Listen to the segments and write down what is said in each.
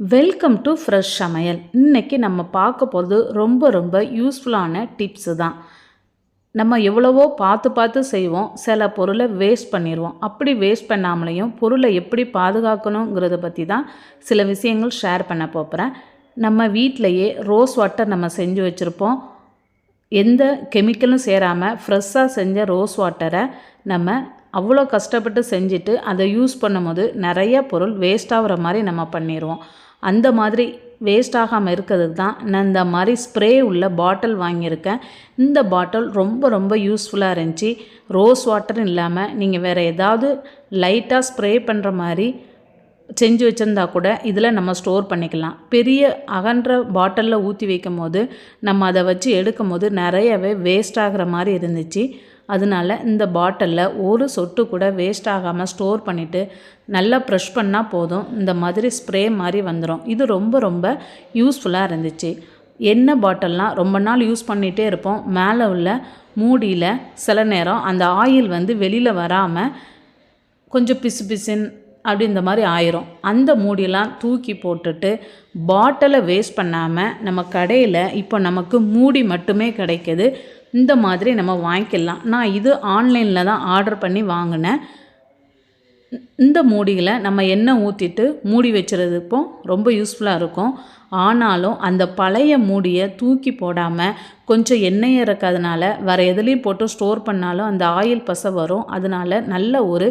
Welcome to fresh சமையல். இன்னைக்கு நம்ம பார்க்க போகிறது ரொம்ப ரொம்ப யூஸ்ஃபுல்லான டிப்ஸு தான். நம்ம எவ்வளவோ பார்த்து பார்த்து செய்வோம். சில பொருளை வேஸ்ட் பண்ணிடுவோம். அப்படி வேஸ்ட் பண்ணாமலையும் பொருளை எப்படி பாதுகாக்கணுங்கிறத பற்றி தான் சில விஷயங்கள் ஷேர் பண்ண போகிறேன் நம்ம வீட்டிலையே ரோஸ் வாட்டர் நம்ம செஞ்சு வச்சுருப்போம். எந்த கெமிக்கலும் சேராமல் ஃப்ரெஷ்ஷாக செஞ்ச ரோஸ் வாட்டரை நம்ம அவ்வளோ கஷ்டப்பட்டு செஞ்சுட்டு அதை யூஸ் பண்ணும்போது நிறைய பொருள் வேஸ்ட் ஆகிற மாதிரி நம்ம பண்ணிடுவோம். அந்த மாதிரி வேஸ்ட் ஆகாமல் இருக்கிறதுக்கு தான். நான் இந்த மாதிரி ஸ்ப்ரே உள்ள பாட்டில் வாங்கியிருக்கேன். இந்த பாட்டில் ரொம்ப ரொம்ப யூஸ்ஃபுல்லாக இருந்துச்சு. ரோஸ் வாட்டர் இல்லாமல் நீங்கள் வேறு ஏதாவது லைட்டாக ஸ்ப்ரே பண்ணுற மாதிரி செஞ்சு வச்சுருந்தா கூட இதில் நம்ம ஸ்டோர் பண்ணிக்கலாம். பெரிய அகன்ற பாட்டிலில் ஊற்றி வைக்கும் போது நம்ம அதை வச்சு எடுக்கும் போது நிறையவே வேஸ்ட் ஆகிற மாதிரி இருந்துச்சு. அதனால இந்த பாட்டிலில் ஒரு சொட்டு கூட வேஸ்ட் ஆகாமல் ஸ்டோர் பண்ணிவிட்டு நல்லா ப்ரெஷ் பண்ணால் போதும். இந்த மாதிரி ஸ்ப்ரே மாதிரி வந்துடும் இது ரொம்ப ரொம்ப யூஸ்ஃபுல்லாக இருந்துச்சு. எண்ணெய் பாட்டில்லாம் ரொம்ப நாள் யூஸ் பண்ணிகிட்டே இருப்போம். மேலே உள்ள மூடியில் சில நேரம் அந்த ஆயில் வந்து வெளியில் வராமல் கொஞ்சம் பிசு பிசுன்னு அப்படி இந்த மாதிரி ஆயிரும். அந்த மூடியெல்லாம் தூக்கி போட்டுட்டு பாட்டிலை வேஸ்ட் பண்ணாமல் நம்ம கடையில் இப்போ நமக்கு மூடி மட்டுமே கிடைக்கிது. இந்த மாதிரி நம்ம வாங்கிக்கலாம். நான் இது ஆன்லைனில் தான் ஆர்டர் பண்ணி வாங்கினேன். இந்த மூடியில் நம்ம எண்ணெய் ஊற்றிட்டு மூடி வச்சுறதுப்போ ரொம்ப யூஸ்ஃபுல்லாக இருக்கும். ஆனாலும் அந்த பழைய மூடியை தூக்கி போடாமல் கொஞ்சம் எண்ணெய் இருக்கிறதுனால வேறு எதுலேயும் போட்டு ஸ்டோர் பண்ணாலும் அந்த ஆயில் பசை வரும். அதனால் நல்ல ஒரு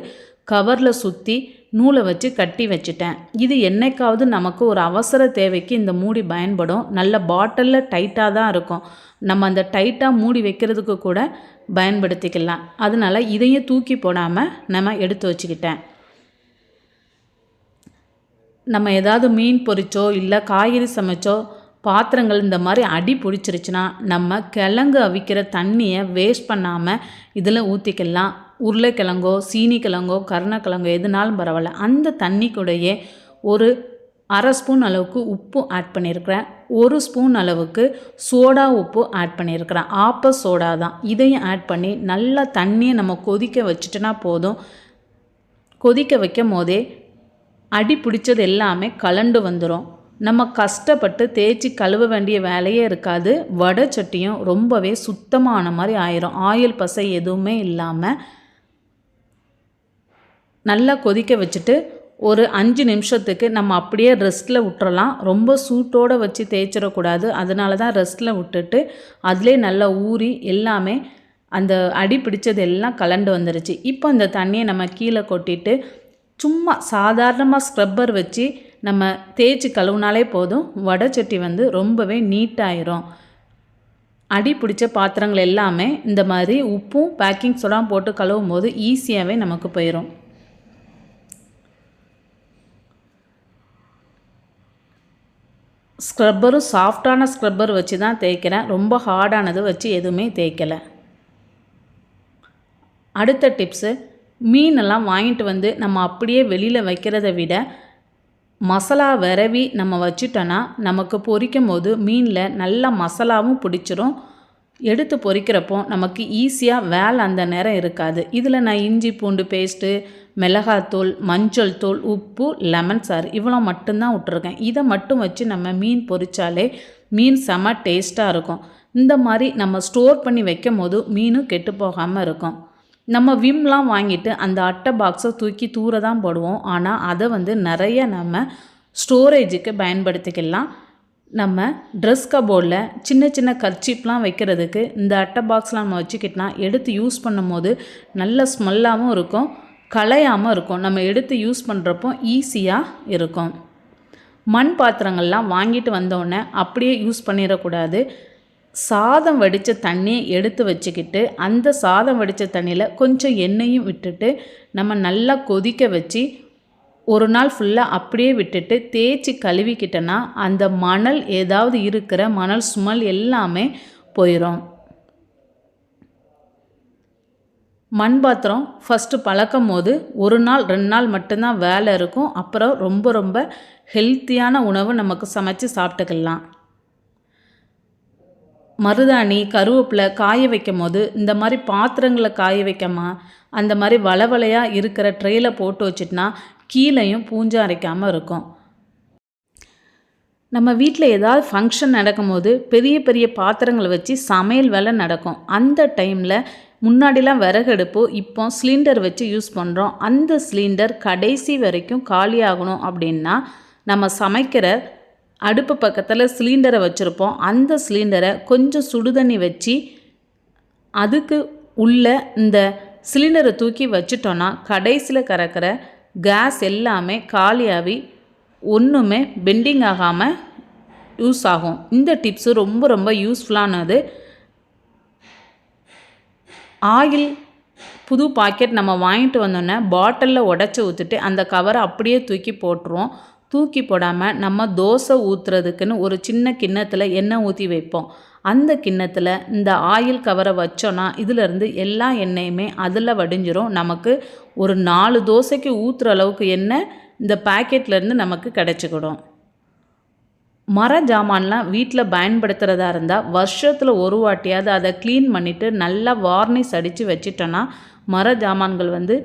கவரில் சுற்றி நூலை வச்சு கட்டி வச்சுட்டேன். இது என்னைக்காவது நமக்கு ஒரு அவசர தேவைக்கு இந்த மூடி பயன்படும். நல்ல பாட்டிலில் டைட்டாக தான் இருக்கும். நம்ம அந்த டைட்டாக மூடி வைக்கிறதுக்கு கூட பயன்படுத்திக்கலாம். அதனால் இதையும் தூக்கி போடாமல் நம்ம எடுத்து வச்சுக்கிட்டேன். நம்ம ஏதாவது மீன் பொரிச்சோ இல்லை காய்கறி சமைச்சோ பாத்திரங்கள் இந்த மாதிரி அடி பிடிச்சிருச்சுன்னா நம்ம கிழங்கு அவிக்கிற தண்ணியை வேஸ்ட் பண்ணாமல் இதில் ஊற்றிக்கலாம் உருளைக்கிழங்கோ சீனி கிழங்கோ கருணக்கிழங்கோ எதுனாலும் பரவாயில்ல. அந்த தண்ணிக்குடைய ஒரு அரை ஸ்பூன் அளவுக்கு உப்பு ஆட் பண்ணியிருக்கிறேன். ஒரு ஸ்பூன் அளவுக்கு சோடா உப்பு ஆட் பண்ணியிருக்கிறேன். ஆப்ப சோடா தான். இதையும் ஆட் பண்ணி நல்லா தண்ணியை நம்ம கொதிக்க வச்சுட்டோன்னா போதும். கொதிக்க வைக்கும் போதே அடி பிடிச்சது எல்லாமே கலண்டு வந்துடும் நம்ம கஷ்டப்பட்டு தேய்ச்சி கழுவ வேண்டிய வேலையே இருக்காது. வடை சட்டியும் ரொம்பவே சுத்தமான மாதிரி ஆயிரும். ஆயில் பசை எதுவுமே இல்லாமல் நல்லா கொதிக்க வச்சுட்டு ஒரு அஞ்சு நிமிஷத்துக்கு நம்ம அப்படியே ரெஸ்ட்டில் விட்டுறலாம். ரொம்ப சூட்டோடு வச்சு தேய்ச்சிடக்கூடாது. அதனால தான் ரெஸ்ட்டில் விட்டுட்டு அதிலே நல்லா ஊறி எல்லாமே அந்த அடி பிடிச்சது எல்லாம் கலண்டு வந்துருச்சு. இப்போ இந்த தண்ணியை நம்ம கீழே கொட்டிட்டு சும்மா சாதாரணமாக ஸ்க்ரப்பர் வச்சு நம்ம தேய்ச்சி கழுவுனாலே போதும். வடை சட்டி வந்து ரொம்பவே நீட்டாயிரும் அடி பிடிச்ச பாத்திரங்கள் எல்லாமே இந்த மாதிரி உப்பும் பேக்கிங் சொல்லாம் போட்டு கழுவும் போது ஈஸியாகவே நமக்கு போயிடும் ஸ்க்ரப்பரும் சாஃப்டான ஸ்க்ரப்பர் வச்சு தான் தேய்க்கிறேன். ரொம்ப ஹார்டானது வச்சு எதுவுமே தேய்க்கலை. அடுத்த டிப்ஸு மீனெல்லாம் வாங்கிட்டு வந்து நம்ம அப்படியே வெளியில் வைக்கிறத விட மசாலா விரவி நம்ம வச்சுட்டோன்னா நமக்கு பொரிக்கும் போது மீனில் நல்ல மசாலாவும் பிடிச்சிரும். எடுத்து பொறிக்கிறப்போ நமக்கு ஈஸியாக வேலை அந்த நேரம் இருக்காது. இதில் நான் இஞ்சி பூண்டு பேஸ்ட்டு மிளகாத்தூள் மஞ்சள் தூள் உப்பு லெமன் சாறு இவ்வளோ மட்டும்தான் விட்ருக்கேன் இதை மட்டும் வச்சு நம்ம மீன் பொறிச்சாலே மீன் செம டேஸ்ட்டாக இருக்கும். இந்த மாதிரி நம்ம ஸ்டோர் பண்ணி வைக்கும் போது மீனும் கெட்டு போகாமல் இருக்கும். நம்ம விம்லாம் வாங்கிட்டு அந்த அட்டை பாக்ஸை தூக்கி தூர தான் போடுவோம். ஆனால் அதை வந்து நிறைய நம்ம ஸ்டோரேஜுக்கு பயன்படுத்திக்கலாம். நம்ம ட்ரெஸ் கபோர்டில் சின்ன சின்ன கர்ச்சீப்லாம் வைக்கிறதுக்கு இந்த அட்டை பாக்ஸ்லாம் நம்ம வச்சுக்கிட்டோன்னா எடுத்து யூஸ் பண்ணும் போது நல்ல ஸ்மெல்லாகவும் இருக்கும் களையாமல் இருக்கும். நம்ம எடுத்து யூஸ் பண்ணுறப்போ ஈஸியாக இருக்கும். மண் பாத்திரங்கள்லாம் வாங்கிட்டு வந்தோடனே அப்படியே யூஸ் பண்ணிடக்கூடாது. சாதம் வடித்த தண்ணியை எடுத்து வச்சுக்கிட்டு அந்த சாதம் வடித்த தண்ணியில் கொஞ்சம் எண்ணெயும் விட்டுட்டு நம்ம நல்லா கொதிக்க வச்சு ஒரு நாள் ஃபுல்லாக அப்படியே விட்டுட்டு தேய்ச்சி கழுவிக்கிட்டேன்னா அந்த மணல் ஏதாவது இருக்கிற மணல் சுமல் எல்லாமே போயிடும் மண் பாத்திரம் ஃபஸ்ட்டு பழக்கும் போது ஒரு நாள் ரெண்டு நாள் மட்டும்தான் வேலை இருக்கும். அப்புறம் ரொம்ப ரொம்ப ஹெல்த்தியான உணவு நமக்கு சமைச்சு சாப்பிட்டுக்கலாம். மருதாணி கருவேப்பிலை காய வைக்கும் போது இந்த மாதிரி பாத்திரங்களை காய வைக்கமா அந்த மாதிரி வளவலையாக இருக்கிற ட்ரேயில் போட்டு வச்சிட்டனா கீழையும் பூஞ்சா அரைக்காமல் இருக்கும். நம்ம வீட்டில் ஏதாவது ஃபங்க்ஷன் நடக்கும்போது பெரிய பெரிய பாத்திரங்களை வச்சு சமையல் வேலை நடக்கும். அந்த டைமில் முன்னாடிலாம் விறகடுப்பு இப்போ சிலிண்டர் வச்சு யூஸ் பண்ணுறோம் அந்த சிலிண்டர் கடைசி வரைக்கும் காலியாகணும் அப்படின்னா நம்ம சமைக்கிற அடுப்பு பக்கத்தில் சிலிண்டரை வச்சுருப்போம். அந்த சிலிண்டரை கொஞ்சம் சுடுதண்ணி வச்சு அதுக்கு உள்ள இந்த சிலிண்டரை தூக்கி வச்சிட்டோன்னா கடைசியில் கறக்கிற கேஸ் எல்லாமே காலியாகி ஒன்றுமே பெண்டிங் ஆகாமல் யூஸ் ஆகும். இந்த டிப்ஸு ரொம்ப ரொம்ப யூஸ்ஃபுல்லானது ஆயில் புது பாக்கெட் நம்ம வாங்கிட்டு வந்தோன்னே பாட்டிலில் உடச்சி ஊற்றிட்டு அந்த கவரை அப்படியே தூக்கி போட்டுருவோம். தூக்கி போடாமல் நம்ம தோசை ஊற்றுறதுக்குன்னு ஒரு சின்ன கிண்ணத்தில் எண்ணெய் ஊற்றி வைப்போம். அந்த கிண்ணத்தில் இந்த ஆயில் கவரை வச்சோன்னா இதிலேருந்து எல்லா எண்ணெயுமே அதில் வடிஞ்சிரும். நமக்கு ஒரு நாலு தோசைக்கு ஊற்றுற அளவுக்கு எண்ணெய் இந்த பேக்கெட்லேருந்து நமக்கு கிடச்சிக்கிடும். மர ஜாமான்லாம் வீட்டில் பயன்படுத்துகிறதா இருந்தால் வருஷத்தில் ஒரு வாட்டியாவது அதை க்ளீன் பண்ணிவிட்டு நல்லா வார்னிஷ் அடித்து வச்சிட்டோன்னா மர ஜாமான்கள் வந்து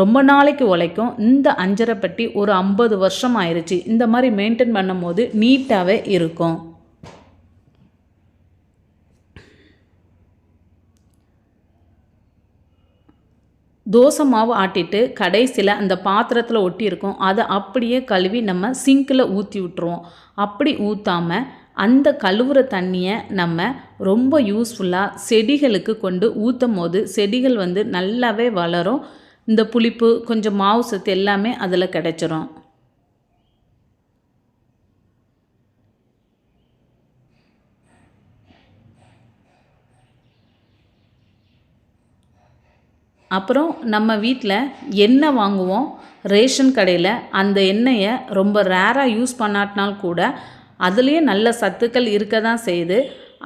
ரொம்ப நாளைக்கு உழைக்கும். இந்த அஞ்சரை பெட்டி ஒரு ஐம்பது வருஷம் ஆயிடுச்சு இந்த மாதிரி மெயின்டைன் பண்ணும் போது நீட்டாகவே இருக்கும். தோசை மாவு ஆட்டிட்டு கடைசியில் அந்த பாத்திரத்தில் ஒட்டியிருக்கும். அதை அப்படியே கழுவி நம்ம சிங்கில் ஊற்றி விட்டுருவோம். அப்படி ஊற்றாமல் அந்த கழுவுற தண்ணியை நம்ம ரொம்ப யூஸ்ஃபுல்லாக செடிகளுக்கு கொண்டு ஊற்றும் போது செடிகள் வந்து நல்லாவே வளரும். இந்த புளிப்பு கொஞ்சம் மாவு சத்து எல்லாமே அதில் கிடச்சிரும். அப்புறம் நம்ம வீட்டில் எண்ணெய் வாங்குவோம். ரேஷன் கடையில் அந்த எண்ணெயை ரொம்ப ரேராக யூஸ் பண்ணாட்டினால் கூட அதுலேயே நல்ல சத்துக்கள் இருக்க தான் செய்யுது.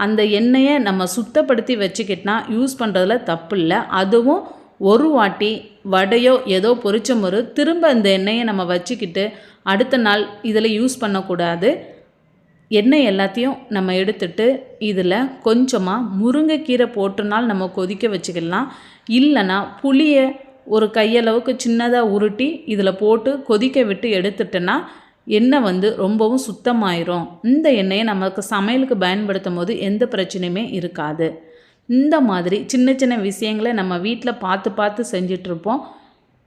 அந்த எண்ணெயை நம்ம சுத்தப்படுத்தி வச்சுக்கிட்டா யூஸ் பண்ணுறதுல தப்பு இல்லை. அதுவும் ஒரு வாட்டி வடையோ ஏதோ பொரிச்ச மொறு திரும்ப அந்த எண்ணெயை நம்ம வச்சுக்கிட்டு அடுத்த நாள் இதில் யூஸ் பண்ணக்கூடாது. எண்ணெய் எல்லாத்தையும் நம்ம எடுத்துட்டு இதில் கொஞ்சமாக முருங்கைக்கீரை போட்டுனால் நம்ம கொதிக்க வச்சுக்கலாம். இல்லைன்னா புளியை ஒரு கையளவுக்கு சின்னதாக உருட்டி இதில் போட்டு கொதிக்க விட்டு எடுத்துட்டோன்னா எண்ணெய் வந்து ரொம்பவும் சுத்தமாயிரும். இந்த எண்ணெயை நமக்கு சமையலுக்கு பயன்படுத்தும் போது எந்த பிரச்சனையுமே இருக்காது. இந்த மாதிரி சின்ன சின்ன விஷயங்களை நம்ம வீட்டில் பார்த்து பார்த்து செஞ்சிட்ருப்போம்.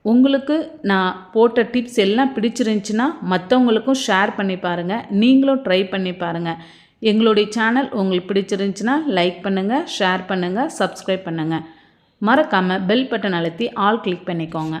உங்களுக்கு நான் போட்ட டிப்ஸ் எல்லாம் பிடிச்சிருந்துச்சின்னா மற்றவங்களுக்கும் ஷேர் பண்ணி பாருங்கள் நீங்களும் ட்ரை பண்ணி பாருங்கள் எங்களுடைய சேனல் உங்களுக்கு பிடிச்சிருந்துச்சின்னா லைக் பண்ணுங்கள் ஷேர் பண்ணுங்கள் சப்ஸ்கிரைப் பண்ணுங்கள் மறக்காமல் பெல் பட்டன் அழுத்தி ஆல் கிளிக் பண்ணிக்கோங்க.